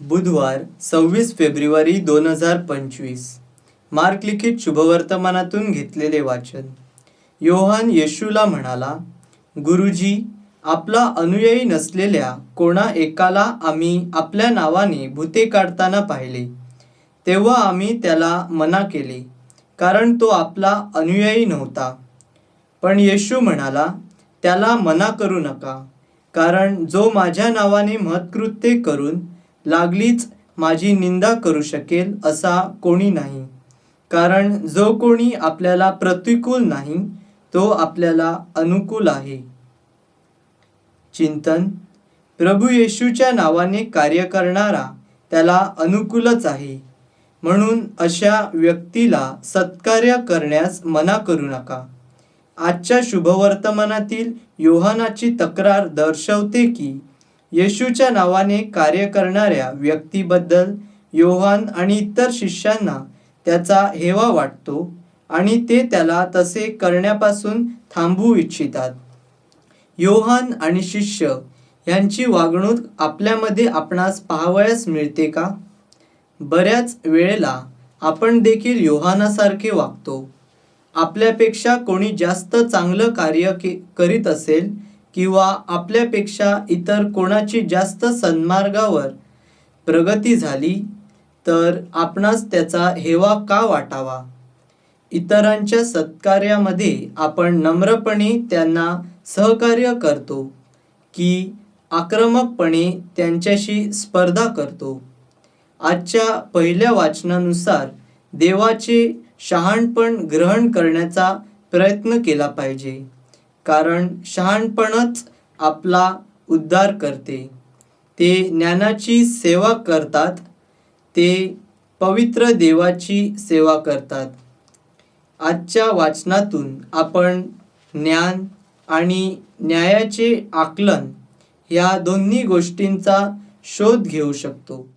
बुधवार सव्वीस फेब्रुवारी दोन हजार पंचवीस. मार्क लिखित शुभवर्तमानातून घेतलेले वाचन. योहान येशूला म्हणाला गुरुजी आपला अनुयायी नसलेल्या कोणा एकाला आम्ही आपल्या नावाने भूते काढताना पाहिले. तेव्हा आम्ही त्याला मना केले कारण तो आपला अनुयायी नव्हता. पण येशू म्हणाला त्याला मना करू नका कारण जो माझ्या नावाने महत्कृत्य करून लागलीच माझी निंदा करू शकेल असा कोणी नाही. कारण जो कोणी आपल्याला प्रतिकूल नाही तो आपल्याला अनुकूल आहे. चिंतन. प्रभू येशूच्या नावाने कार्य करणारा त्याला अनुकूलच आहे. म्हणून अशा व्यक्तीला सत्कार्य करण्यास मना करू नका. आजच्या शुभवर्तमानातील योहानाची तक्रार दर्शवते की येशूच्या नावाने कार्य करणाऱ्या व्यक्तीबद्दल योहान आणि इतर शिष्यांना त्याचा हेवा वाटतो आणि ते त्याला तसे करण्यापासून थांबवू इच्छितात. योहान आणि शिष्य यांची वागणूक आपल्यामध्ये आपणास पाहावयास मिळते का? बऱ्याच वेळेला आपण देखील योहानासारखे वागतो. आपल्यापेक्षा कोणी जास्त चांगलं कार्य के करीत असेल किंवा आपल्यापेक्षा इतर कोणाची जास्त सन्मार्गावर प्रगती झाली तर आपणास त्याचा हेवा का वाटावा? इतरांच्या सत्कार्यामध्ये आपण नम्रपणे त्यांना सहकार्य करतो की आक्रमकपणे त्यांच्याशी स्पर्धा करतो. आजच्या पहिल्या वाचनानुसार देवाचे शहाणपण ग्रहण करण्याचा प्रयत्न केला पाहिजे. कारण शहाणपणच आपला उद्धार करते. ते ज्ञानाची सेवा करतात ते पवित्र देवाची सेवा करतात. आजच्या वाचनातून आपण ज्ञान आणि न्यायाचे आकलन या दोन्ही गोष्टींचा शोध घेऊ शकतो.